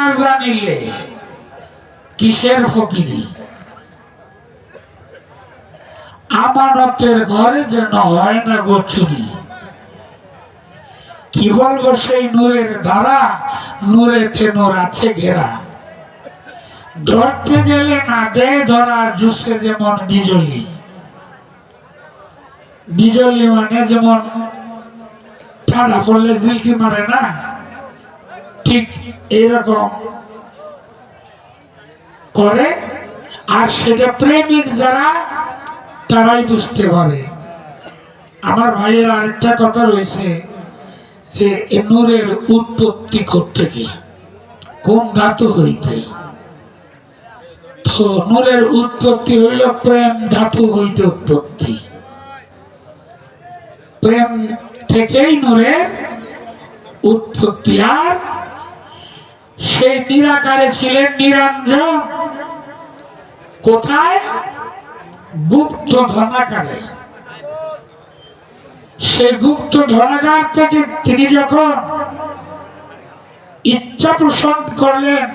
না জানিলে কিসের ফকিরি আমানতের ঘরে যেন হয় না গো চুরি। কি বলব সেই নূরের দ্বারা নূরেতে নূর আছে ঘেরা। ধরতে গেলে না দে ধরা, জুসে যেমন বিজলি। বিজলি মানে যেমন ঠান্ডা পড়লে ঝিলকি মারে না? ঠিক এইরকম করে, আর সেটা প্রেমিক যারা তারাই বুঝতে পারে। আমার ভাইয়ের আরেকটা কথা রয়েছে যে নূরের উৎপত্তি থেকে কোন ধাতু হইতে? তো নূরের উৎপত্তি হইল প্রেম ধাতু হইতে উৎপত্তি। প্রেম থেকেই নূরের উৎপত্তি আর সেই নিরাকারে ছিলেন নিরঞ্জন। কোথায়? গুপ্ত ধনাকারে সেই গুপ্ত ধনাগার থেকে তিনি যখন ইচ্ছা পোষণ করলেন,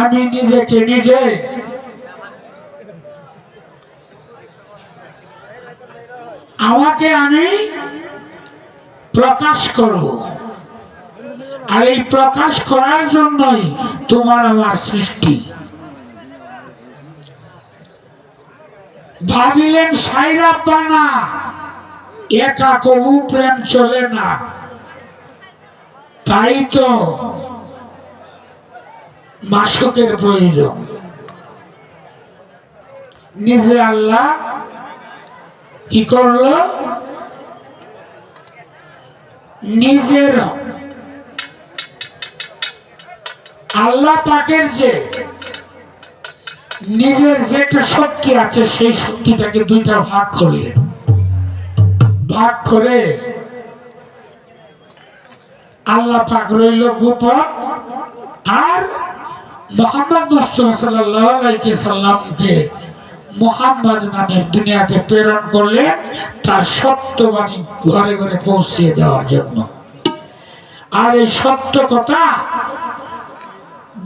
আমি নিজেকে নিজে আমাকে আমি প্রকাশ করব। আর এই প্রকাশ করার জন্যই তোমার আমার সৃষ্টি। ভাবিলেন সাইরাব্বানা একা কবু প্রেম চলে না। তাই তো মাসকের প্রয়োজন। নিজে আল্লাহ কি করল? নিজের আল্লাহ পাকের যে নিজের যে শক্তি আছে, সেই শক্তিটাকে দুইটা ভাগ করলেন ভাগ করে আল্লাহ পাক রইল গোপন আর মোহাম্মদ মুস্তফা সাল্লামকে মোহাম্মদ নামের দুনিয়াতে প্রেরণ করলেন, তার সত্যবাণী ঘরে ঘরে পৌঁছিয়ে দেওয়ার জন্য। আর এই সত্য কথা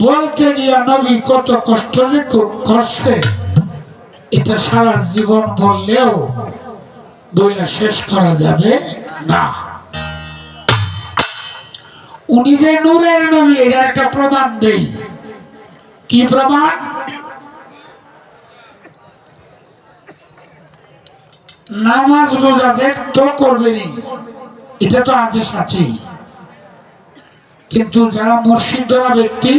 বলতে গিয়া নবী কত কষ্ট যে করছে। এটা সারা জীবন বললেও বইলা শেষ করা যাবে না। উনি যে নূরের নবী, এটা একটা প্রমাণ দেই। কি প্রমাণ? নামাজ রোজাদের তো করবেনি এটা তো আদেশ আছেই। কিন্তু যারা মুর্শিদ ধরা ব্যক্তি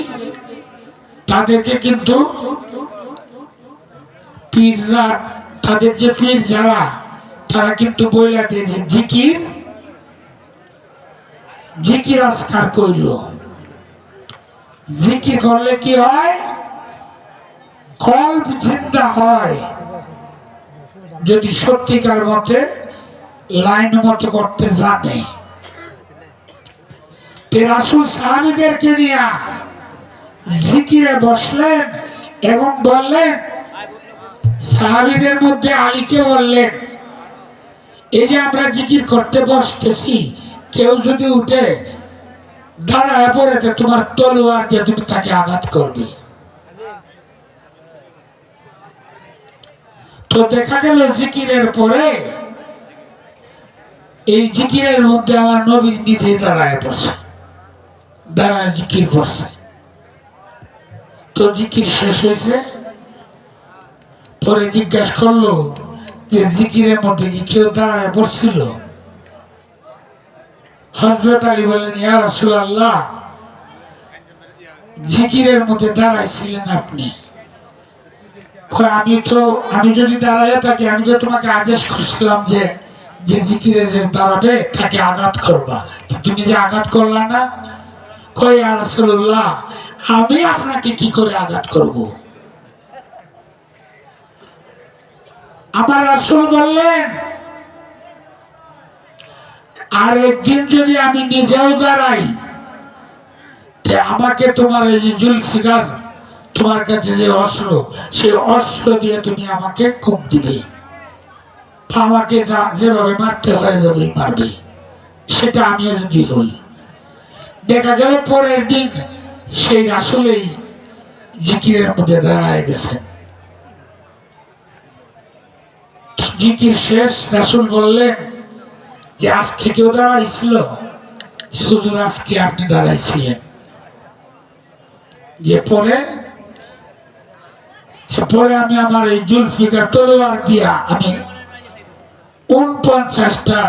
তাদেরকে কিন্তু পীররা তাদের যে পীর যারা, তারা কিন্তু বইলা দিয়ে জিকির জিকির আজকার কইল। জিকির করলে কি হয়? কল্প চিন্তা হয়। যদি সত্যিকার মতে লাইন মতো করতে জানে। রাসুল সাহাবিদেরকে নিয়ে জিকিরে বসলেন এবং বললেন, সাহাবিদের মধ্যে আলীকে বললেন, এই যে আমরা জিকির করতে বসতেছি, কেউ যদি উঠে দাঁড়ায় পড়ে তোমার তলোয়ার দিয়ে তুমি তাকে আঘাত করবে। তো দেখা গেল জিকিরের পরে, এই জিকিরের মধ্যে আমার নবী নিজেই দাঁড়ায় পড়ছে, দাঁড়ায় জিকির করছে। তো জিকির শেষ হয়েছে? পরে জিজ্ঞাসা করল যে জিকিরের মধ্যে কি কেউ দাঁড়ায় পড়ছিল হজরত আলী বললেন, ইয়া রসুল আল্লাহ জিকিরের মধ্যে দাঁড়াইছিলেন আপনি। আমি তো, আমি যদি দাঁড়াইয়া থাকি, আমি তো তোমাকে আদেশ করছিলাম যে যে জিকিরে যে দাঁড়াবে, তাকে আঘাত করবা। তুমি যে আঘাত করলা না? কই আর রাসূলুল্লাহ আমি আপনাকে কি করে আঘাত করব? আমার রাসূল বললেন আর একদিন যদি আমি নিজেও দাঁড়াই আমাকে তোমার এই যে জুলফিকার, তোমার কাছে যে অস্ত্র, সেই অস্ত্র দিয়ে তুমি আমাকে খুব দিবে। আমাকে যেভাবে মারতে হয় এভাবেই মারবে। সেটা আমি যদি হই। দেখা গেল পরের দিন সেই রাসুলেই জিকিরের মধ্যে দাঁড়ায় গেছেন জিকির শেষ, রাসুল বললেন যে আজকে কেউ দাঁড়াইছিল হুজুর আজকে আপনি দাঁড়াইছিলেন। যে পরে পরে আমি আমার এই জুলফিকার তলোয়ার দিয়া আমি উনপঞ্চাশটা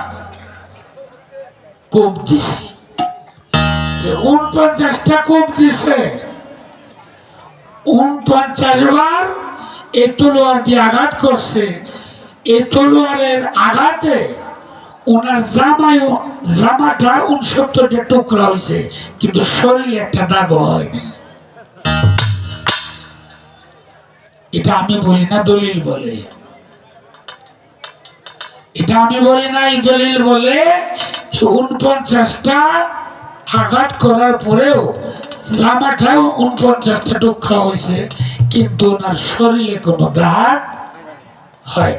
কোপ দিছি। উনপঞ্চাশটা দিছে উনপঞ্চাশ বার এ তলোয়ার দিয়ে আঘাত করছে। এ তলোয়ারের আঘাতে জামায়, জামাটা উনসত্তরটা টুকরা হয়েছে, কিন্তু শরীরে একটা দাগ হয়নি। এটা আমি বলি না, দলিল বলে। এটা আমি বলি না, এই দলিল বলে উনপঞ্চাশটা আঘাত করার পরেও জামাটাও উনপঞ্চাশটা টুকরা হয়েছে, কিন্তু ওনার শরীরে কোনো দাগ হয়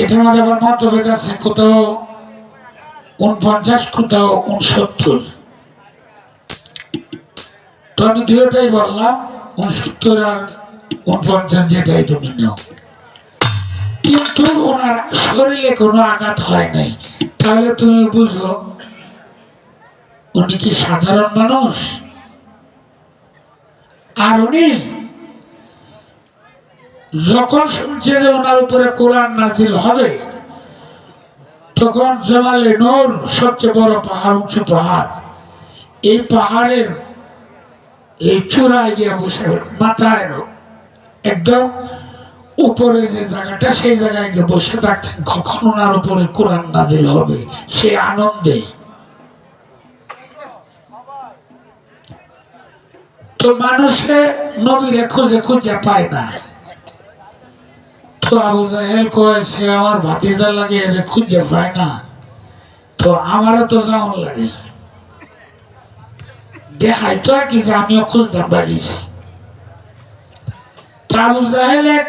এটার মধ্যে আবার মতভেদ আছে, কোথাও উনপঞ্চাশ, কোথাও উনসত্তর। তো আমি দুটোটাই বললাম, উনসত্তর আর উনপঞ্চাশ যেটাই তুমি নাও। কিন্তু ওনার শরীরে কোনো আঘাত হয় নাই। তাহলে তুমি বুঝলো উনি কি সাধারণ মানুষ? আর উনি যখন শুনছে যে ওনার উপরে কোরআন নাজিল হবে, তখন জমালে নূর সবচেয়ে বড় পাহাড়, উঁচু পাহাড়। এই পাহাড়ের এই চূড়ায় গিয়ে বসে মাথায় একদম উপরে যে জায়গাটা, সেই জায়গায় গিয়ে বসে থাকতেন কখন ওনার উপরে কোরআন নাজিল হবে, সে আনন্দে। তো মানুষে নবীরে খুঁজে খুঁজে পায় না। তো আবু জাহেল কয়, সে আমার ভাতিজা লাগে, এরে খুঁজে পায় না। তো আমারও তো যেমন লাগে। দেখাই তো কি যে আমিও খুঁজতাম পারিছি। তা আবু জাহেল এক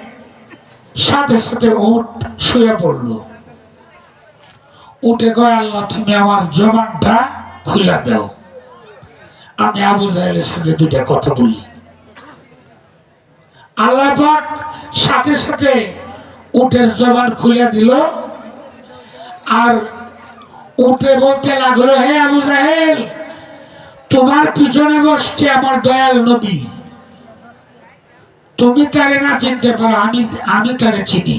সাথে সাথে উঠ, শুয়ে পড়ল। উঠে কয়, আল্লাহ, তুমি আমার জবানটা খুলে দাও। আমি আবু জাহেলের সাথে দুইটা কথা বলি। আল্লাহ সাথে সাথে উটের জবান খুলে দিল। আর উঠে বলতে লাগল, হে আবু জাহেল, তোমার পিছনে বসছে আমার দয়াল নবী। তুমি তারে না চিনতে পারো, আমি আমি তারে চিনি?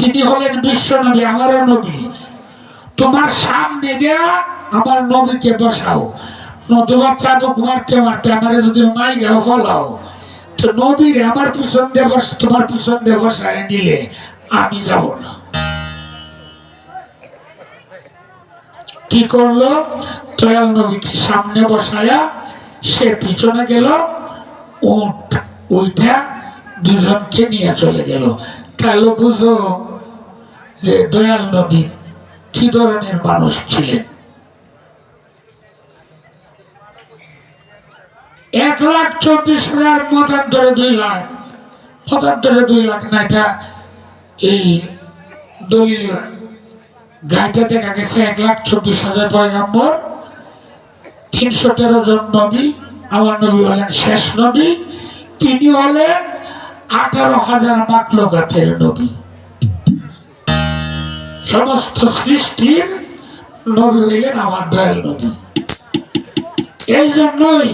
তিনি হলেন বিশ্ব নবী, আমারও নবী। তোমার সামনে দেয়া আমার নবীকে বসাও। নতুবা চাবুক মারতে মারতে আমার যদি মাইরাও ফলাও, তো নবীর আমার পিছন দিয়ে বস, তোমার পিছন দিয়ে বসায় নিলে আমি যাব না। কি করল? দয়াল নবীকে সামনে বসায়া সে পিছনে গেল, উঠ। ওইটা দুজনকে নিয়ে চলে গেল। তাহলে বুঝো যে দয়াল নবী কি ধরনের মানুষ ছিলেন? এক লাখ চব্বিশ হাজার, মতান্তরে দুই লাখ, মতান্তরে দুই লাখ না এটা এই দলিল গাইতে দেখা গেছে এক লাখ চব্বিশ হাজার পয়গাম্বর, তিনশো তেরো জন নবী, আমার নবী হলেন শেষ নবী তিনি হলেন আঠারো হাজার মাকলকাতের নবী সমস্ত সৃষ্টির নবী হইলেন আমার দয়াল নবী এই জন্যই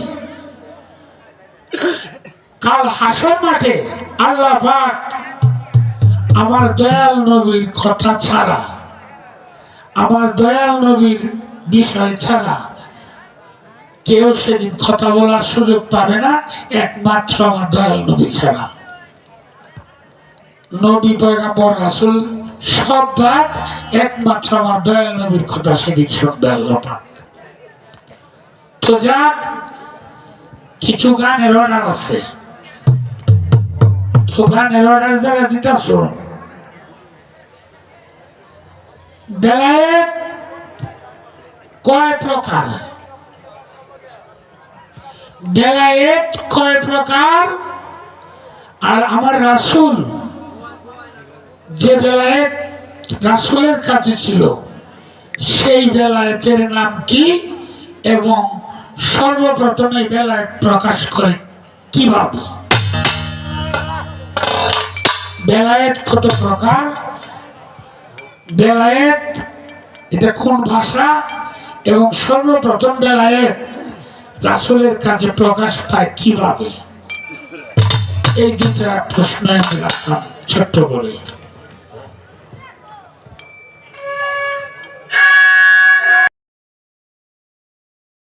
কাল হাসর মাঠে আল্লাহ পাক আমার দয়াল নবীর কথা ছাড়া, আমার দয়াল নবীর বিষয় ছাড়া কেউ সেদিন কথা বলার সুযোগ পাবে না, একমাত্র আমার দয়াল নবী ছাড়া নবী পয়গাম্বর, রাসুল সব বাদ একমাত্র আমার দয়াল নবীর কথা সেদিন শুনবে আল্লাহ পাক। তো যাক, কিছু গানের অর্ডার আছে। তো গানের অর্ডার যারা দিতেছ বেলায়েত কয় প্রকার? বেলায়েত কয় প্রকার? আর আমার রাসূল, যে বেলায়েত রাসুলের কাছে ছিল, সেই বেলায়েতের নাম কি? এবং সর্বপ্রথম এই প্রকাশ করে কীভাবে? বেলায়েত কত প্রকার? বেলায়েত এটা কোন ভাষা? এবং সর্বপ্রথম বেলায়েত রাসূলের কাছে প্রকাশ পায় কীভাবে? এই দুটা প্রশ্ন ছোট্ট করে।